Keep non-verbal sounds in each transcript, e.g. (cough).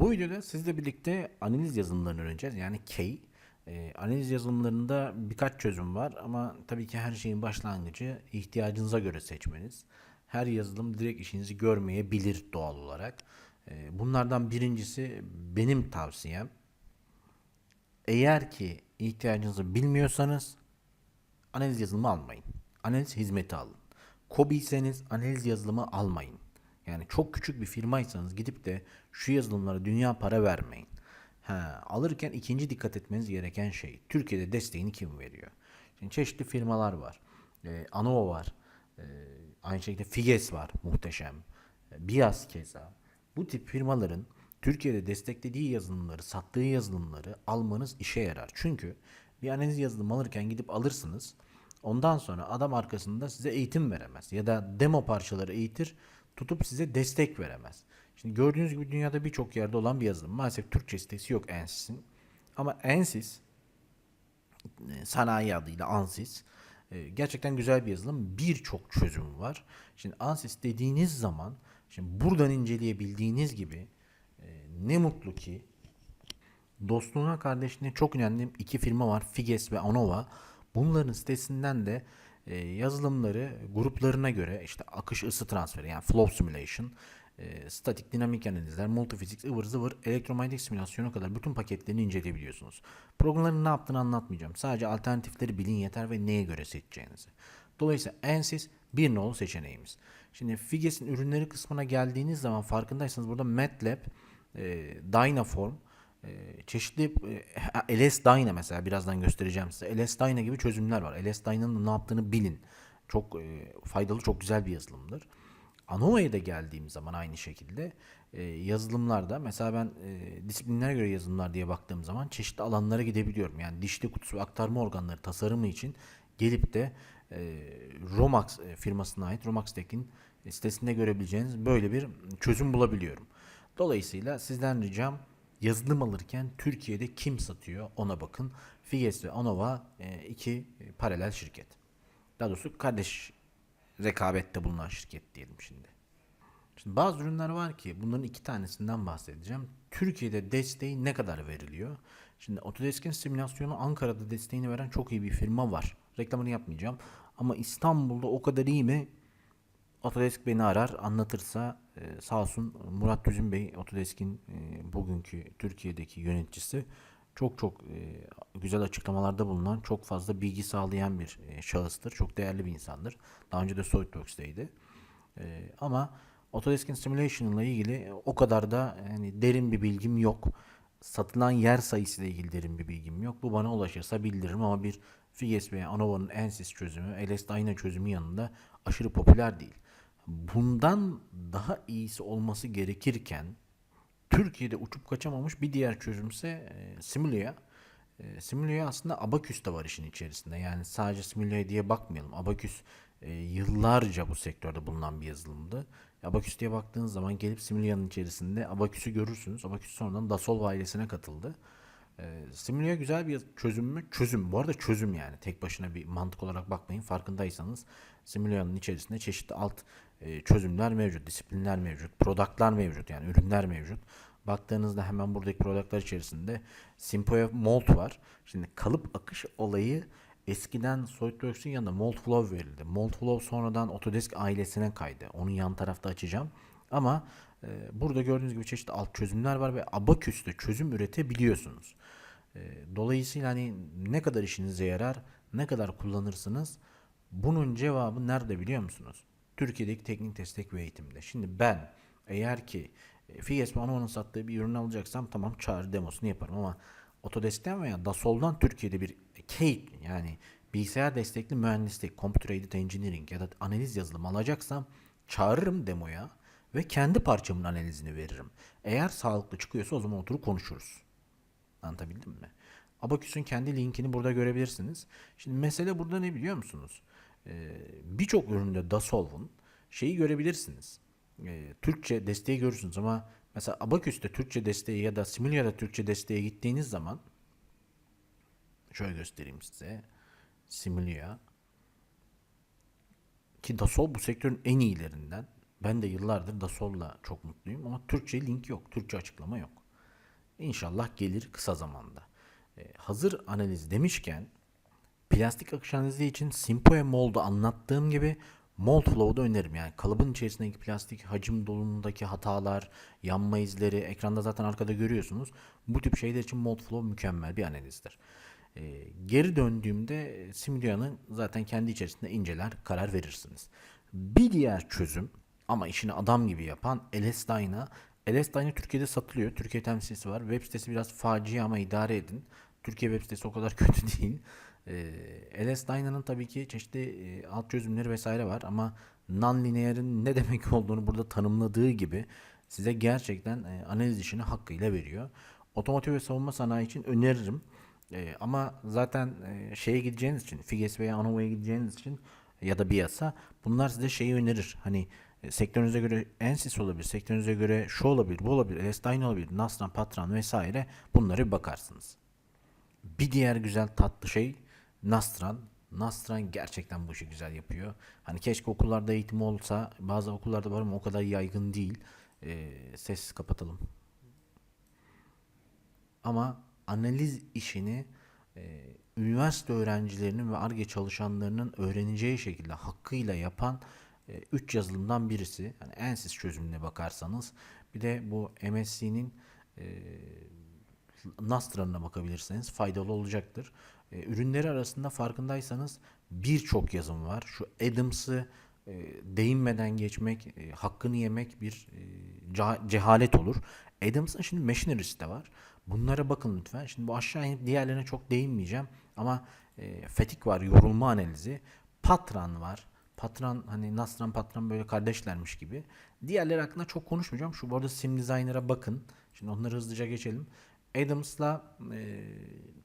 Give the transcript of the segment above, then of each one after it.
Bu videoda sizle birlikte analiz yazılımlarını öğreneceğiz. Yani K. Ee, analiz yazılımlarında birkaç çözüm var ama tabii ki her şeyin başlangıcı ihtiyacınıza göre seçmeniz. Her yazılım direkt işinizi görmeyebilir doğal olarak. Ee, bunlardan birincisi benim tavsiyem. Eğer ki ihtiyacınızı bilmiyorsanız analiz yazılımı almayın. Analiz hizmeti alın. Kobiyseniz analiz yazılımı almayın. Yani çok küçük bir firmaysanız gidip de şu yazılımlara dünya para vermeyin. Ha, alırken ikinci dikkat etmeniz gereken şey Türkiye'de desteğini kim veriyor? Şimdi çeşitli firmalar var. Ee, Anova var. Ee, aynı şekilde Figes var muhteşem. Ee, Bias keza. Bu tip firmaların Türkiye'de desteklediği yazılımları, sattığı yazılımları almanız işe yarar. Çünkü bir analiz yazılımı alırken gidip alırsınız. Ondan sonra adam arkasında size eğitim veremez. Ya da demo parçaları eğitir, tutup size destek veremez. Şimdi gördüğünüz gibi dünyada birçok yerde olan bir yazılım. Maalesef Türkçe sitesi yok ANSYS'in. Ama ANSYS e, sanayi adıyla ANSYS e, gerçekten güzel bir yazılım. Birçok çözüm var. Şimdi ANSYS dediğiniz zaman şimdi buradan inceleyebildiğiniz gibi e, ne mutlu ki dostluğuna kardeşliğine çok önemli iki firma var. Figes ve Anova. Bunların sitesinden de yazılımları gruplarına göre işte akış ısı transferi yani flow simulation, e, statik dinamik analizler, multifizik, ıvır zıvır, elektromanyetik simülasyona kadar bütün paketlerini inceleyebiliyorsunuz. Programların ne yaptığını anlatmayacağım. Sadece alternatifleri bilin yeter ve neye göre seçeceğinizi. Dolayısıyla ANSYS bir nolu seçeneğimiz. Şimdi Figes'in ürünleri kısmına geldiğiniz zaman farkındaysanız burada MATLAB, e, Dynaform, e, çeşitli e, LS Dyna mesela birazdan göstereceğim size. LS Dyna gibi çözümler var. LS Dyna'nın ne yaptığını bilin. Çok e, faydalı, çok güzel bir yazılımdır. Anova'ya da geldiğim zaman aynı şekilde e, yazılımlarda mesela ben e, disiplinlere göre yazılımlar diye baktığım zaman çeşitli alanlara gidebiliyorum. Yani dişli kutusu aktarma organları tasarımı için gelip de e, Romax e, firmasına ait Romax Tech'in sitesinde görebileceğiniz böyle bir çözüm bulabiliyorum. Dolayısıyla sizden ricam yazılım alırken Türkiye'de kim satıyor ona bakın. Figes ve Anova e, iki e, paralel şirket. Daha doğrusu kardeş rekabette bulunan şirket diyelim şimdi. Şimdi bazı ürünler var ki bunların iki tanesinden bahsedeceğim. Türkiye'de desteği ne kadar veriliyor? Şimdi Autodesk'in simülasyonu Ankara'da desteğini veren çok iyi bir firma var. Reklamını yapmayacağım. Ama İstanbul'da o kadar iyi mi? Autodesk beni arar anlatırsa e, sağ olsun Murat Düzün Bey Autodesk'in e, bugünkü Türkiye'deki yöneticisi çok çok e, güzel açıklamalarda bulunan çok fazla bilgi sağlayan bir e, şahıstır. Çok değerli bir insandır. Daha önce de SolidWorks'teydi. E, ama Autodesk'in simulation ile ilgili o kadar da yani derin bir bilgim yok. Satılan yer sayısı ile ilgili derin bir bilgim yok. Bu bana ulaşırsa bildiririm ama bir Figes veya Anova'nın ANSYS çözümü, LS Dyna çözümü yanında aşırı popüler değil. Bundan daha iyisi olması gerekirken Türkiye'de uçup kaçamamış bir diğer çözümse e, Simulya. E, Simulya aslında Abaküs de var işin içerisinde. Yani sadece Simulya diye bakmayalım. Abaküs e, yıllarca bu sektörde bulunan bir yazılımdı. Abaküs diye baktığınız zaman gelip Simulya'nın içerisinde Abaküs'ü görürsünüz. Abaküs sonradan Dassault ailesine katıldı. E, Simulya güzel bir çözüm mü? Çözüm. Bu arada çözüm yani. Tek başına bir mantık olarak bakmayın. Farkındaysanız Simulya'nın içerisinde çeşitli alt e, çözümler mevcut, disiplinler mevcut, productlar mevcut yani ürünler mevcut. Baktığınızda hemen buradaki productlar içerisinde Simpoya Mold var. Şimdi kalıp akış olayı eskiden SolidWorks'ün yanında Moldflow verildi. Moldflow sonradan Autodesk ailesine kaydı. Onun yan tarafta açacağım. Ama e, burada gördüğünüz gibi çeşitli alt çözümler var ve Abaküs'te çözüm üretebiliyorsunuz. E, dolayısıyla hani ne kadar işinize yarar, ne kadar kullanırsınız bunun cevabı nerede biliyor musunuz? Türkiye'deki teknik destek ve eğitimde. Şimdi ben eğer ki e, Figes ve Anova'nın sattığı bir ürün alacaksam tamam çağrı demosunu yaparım ama Autodesk'ten veya Dassault'dan Türkiye'de bir CADE yani bilgisayar destekli mühendislik, Computer Aided Engineering ya da analiz yazılımı alacaksam çağırırım demoya ve kendi parçamın analizini veririm. Eğer sağlıklı çıkıyorsa o zaman oturup konuşuruz. Anlatabildim mi? Abaküs'ün kendi linkini burada görebilirsiniz. Şimdi mesele burada ne biliyor musunuz? Ee, Birçok üründe Dassault'un şeyi görebilirsiniz. Ee, Türkçe desteği görürsünüz ama mesela Abaküs'te Türkçe desteği ya da Similya'da Türkçe desteğe gittiğiniz zaman şöyle göstereyim size. Simulya ki Dassault bu sektörün en iyilerinden. Ben de yıllardır Dassault'la çok mutluyum ama Türkçe link yok. Türkçe açıklama yok. İnşallah gelir kısa zamanda. E, hazır analiz demişken plastik akış analizi için Simpoe Mold'u anlattığım gibi Mold Flow'da öneririm. Yani kalıbın içerisindeki plastik hacim dolumundaki hatalar, yanma izleri ekranda zaten arkada görüyorsunuz. Bu tip şeyler için Mold Flow mükemmel bir analizdir. E, geri döndüğümde e, Simulion'ı zaten kendi içerisinde inceler, karar verirsiniz. Bir diğer çözüm ama işini adam gibi yapan. LS Dyna Türkiye'de satılıyor. Türkiye temsilcisi var. Web sitesi biraz facia ama idare edin. Türkiye web sitesi o kadar (laughs) kötü değil. E, LS Dyna'nın tabii ki çeşitli e, alt çözümleri vesaire var ama non-linear'ın ne demek olduğunu burada tanımladığı gibi size gerçekten e, analiz işini hakkıyla veriyor. Otomotiv ve savunma sanayi için öneririm. E, ama zaten e, şeye gideceğiniz için, Figes veya Anova'ya gideceğiniz için ya da BIAS'a bunlar size şeyi önerir. Hani e, sektörünüze göre Ensys olabilir, sektörünüze göre şu olabilir, bu olabilir, Elstein olabilir, Nasran, Patran vesaire bunları bir bakarsınız. Bir diğer güzel tatlı şey Nastran. Nastran gerçekten bu işi güzel yapıyor. Hani keşke okullarda eğitim olsa. Bazı okullarda var ama o kadar yaygın değil. Ee, sessiz kapatalım. Ama analiz işini e, üniversite öğrencilerinin ve ARGE çalışanlarının öğreneceği şekilde hakkıyla yapan 3 yazılımdan birisi. Yani Ansys çözümüne bakarsanız bir de bu MSC'nin e, Nastra'na bakabilirseniz faydalı olacaktır. E, ürünleri arasında farkındaysanız birçok yazım var. Şu Adams'ı e, değinmeden geçmek, e, hakkını yemek bir e, cehalet olur. Adams'ın şimdi Machinery'si de var. Bunlara bakın lütfen. Şimdi bu aşağı inip diğerlerine çok değinmeyeceğim. Ama e, Fetik var, yorulma analizi. Patran var. Patran hani Nasran Patran böyle kardeşlermiş gibi. Diğerleri hakkında çok konuşmayacağım. Şu bu arada Sim Designer'a bakın. Şimdi onları hızlıca geçelim. Adams'la e,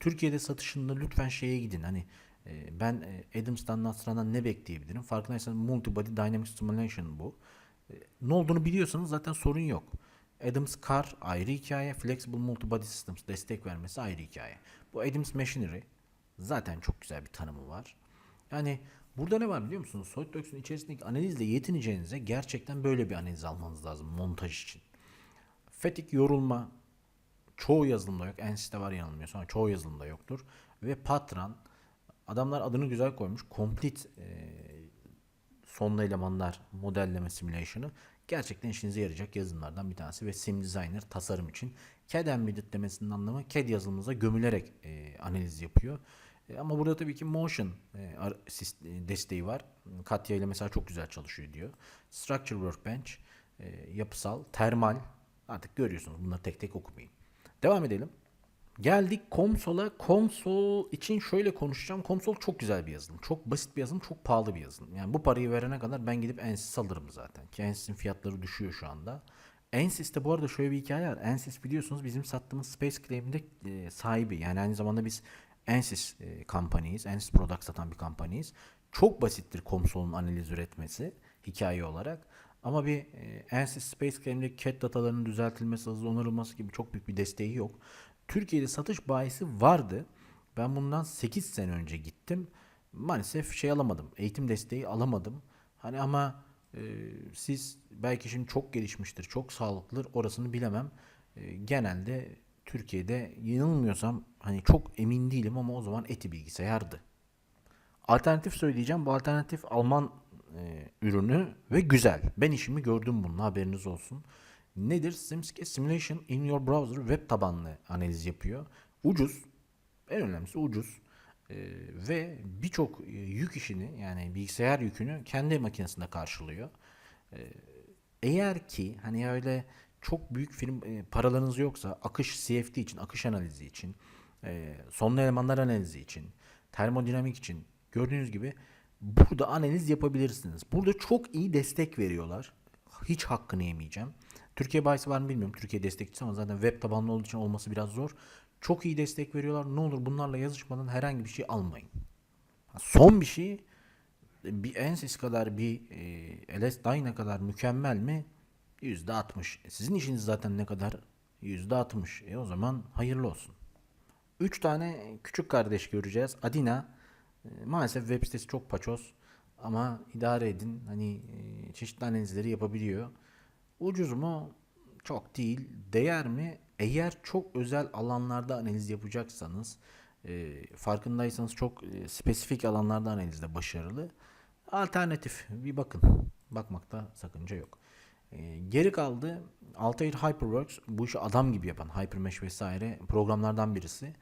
Türkiye'de satışında lütfen şeye gidin. Hani e, ben e, Adams'tan Nasran'dan ne bekleyebilirim? Farkındaysanız Multibody Dynamic Simulation bu. E, ne olduğunu biliyorsanız zaten sorun yok. Adams Car ayrı hikaye. Flexible Multibody Systems destek vermesi ayrı hikaye. Bu Adams Machinery zaten çok güzel bir tanımı var. Yani burada ne var biliyor musunuz? SolidWorks'un içerisindeki analizle yetineceğinize gerçekten böyle bir analiz almanız lazım montaj için. Fetik yorulma çoğu yazılımda yok. Ensys'te var yanılmıyorsam ama çoğu yazılımda yoktur. Ve Patran adamlar adını güzel koymuş. Complete e, sonlu elemanlar modelleme simülasyonu gerçekten işinize yarayacak yazılımlardan bir tanesi ve Sim Designer tasarım için CAD Embedded demesinin anlamı CAD yazılımınıza gömülerek e, analiz yapıyor. E, ama burada tabii ki Motion e, e, desteği var. Katya ile mesela çok güzel çalışıyor diyor. Structure Workbench, e, yapısal, termal artık görüyorsunuz bunları tek tek okumayın. Devam edelim. Geldik konsola. Konsol için şöyle konuşacağım. Konsol çok güzel bir yazılım. Çok basit bir yazılım, çok pahalı bir yazılım. Yani bu parayı verene kadar ben gidip Ensys alırım zaten. Ki Ensys'in fiyatları düşüyor şu anda. Ensys'te bu arada şöyle bir hikaye var. Ensys biliyorsunuz bizim sattığımız Space Claim'de e, sahibi. Yani aynı zamanda biz Ensys e, kampanyayız. Ensys Product satan bir kampanyayız. Çok basittir konsolun analiz üretmesi hikaye olarak. Ama bir e, Ansys Space Claim'deki CAD datalarının düzeltilmesi, hızlı onarılması gibi çok büyük bir desteği yok. Türkiye'de satış bayisi vardı. Ben bundan 8 sene önce gittim. Maalesef şey alamadım. Eğitim desteği alamadım. Hani ama e, siz belki şimdi çok gelişmiştir, çok sağlıklıdır. Orasını bilemem. E, genelde Türkiye'de yanılmıyorsam hani çok emin değilim ama o zaman eti bilgisayardı. Alternatif söyleyeceğim. Bu alternatif Alman e, ürünü ve güzel. Ben işimi gördüm bunun haberiniz olsun. Nedir? SimScape Simulation in your browser web tabanlı analiz yapıyor. Ucuz. En önemlisi ucuz. E, ve birçok e, yük işini yani bilgisayar yükünü kendi makinesinde karşılıyor. E, eğer ki hani öyle çok büyük film e, paralarınız yoksa akış CFD için, akış analizi için, e, sonlu elemanlar analizi için, termodinamik için gördüğünüz gibi burada analiz yapabilirsiniz. Burada çok iyi destek veriyorlar. Hiç hakkını yemeyeceğim. Türkiye bayisi var mı bilmiyorum. Türkiye destekçisi ama zaten web tabanlı olduğu için olması biraz zor. Çok iyi destek veriyorlar. Ne olur bunlarla yazışmadan herhangi bir şey almayın. Son bir şey bir Ensys kadar bir e, LS Dyna kadar mükemmel mi? %60. E, Sizin işiniz zaten ne kadar? %60. E o zaman hayırlı olsun. 3 tane küçük kardeş göreceğiz. Adina e, maalesef web sitesi çok paçoz ama idare edin. Hani e, çeşitli analizleri yapabiliyor. Ucuz mu? Çok değil. Değer mi? Eğer çok özel alanlarda analiz yapacaksanız, e, farkındaysanız çok e, spesifik alanlarda analizde başarılı. Alternatif bir bakın. Bakmakta sakınca yok. E, geri kaldı Altair Hyperworks bu işi adam gibi yapan Hypermesh vesaire programlardan birisi.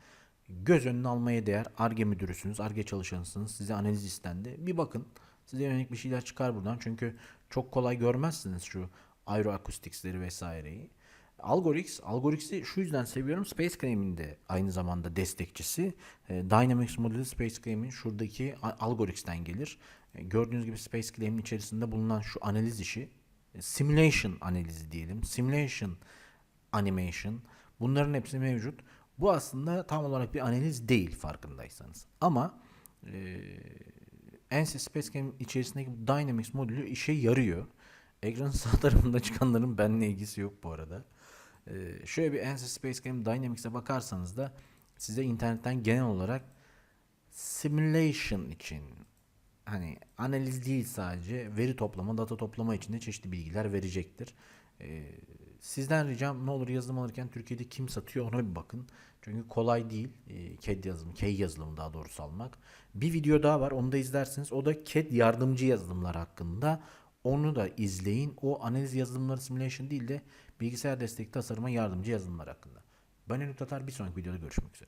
Göz önüne almaya değer. Arge müdürüsünüz, Arge çalışanısınız. Size analiz istendi. Bir bakın. Size yönelik bir şeyler çıkar buradan. Çünkü çok kolay görmezsiniz şu aeroakustiksleri vesaireyi. Algorix, Algorix'i şu yüzden seviyorum. Space Claim'in de aynı zamanda destekçisi. E, Dynamics modeli Space Claim'in şuradaki Algorix'ten gelir. E, gördüğünüz gibi Space Claim'in içerisinde bulunan şu analiz işi e, simulation analizi diyelim. Simulation animation bunların hepsi mevcut. Bu aslında tam olarak bir analiz değil farkındaysanız. Ama e, ANSYS Space Game içerisindeki Dynamics modülü işe yarıyor. Ekranın sağ tarafında çıkanların benimle ilgisi yok bu arada. Ee, şöyle bir ANSYS Space Game Dynamics'e bakarsanız da size internetten genel olarak simulation için hani analiz değil sadece veri toplama, data toplama için de çeşitli bilgiler verecektir. Ee, sizden ricam ne olur yazılım alırken Türkiye'de kim satıyor ona bir bakın. Çünkü kolay değil e, CAD yazılımı, K yazılımı daha doğrusu almak. Bir video daha var onu da izlersiniz. O da CAD yardımcı yazılımlar hakkında. Onu da izleyin. O analiz yazılımları simulation değil de bilgisayar destekli tasarıma yardımcı yazılımlar hakkında. Ben Enik Tatar bir sonraki videoda görüşmek üzere.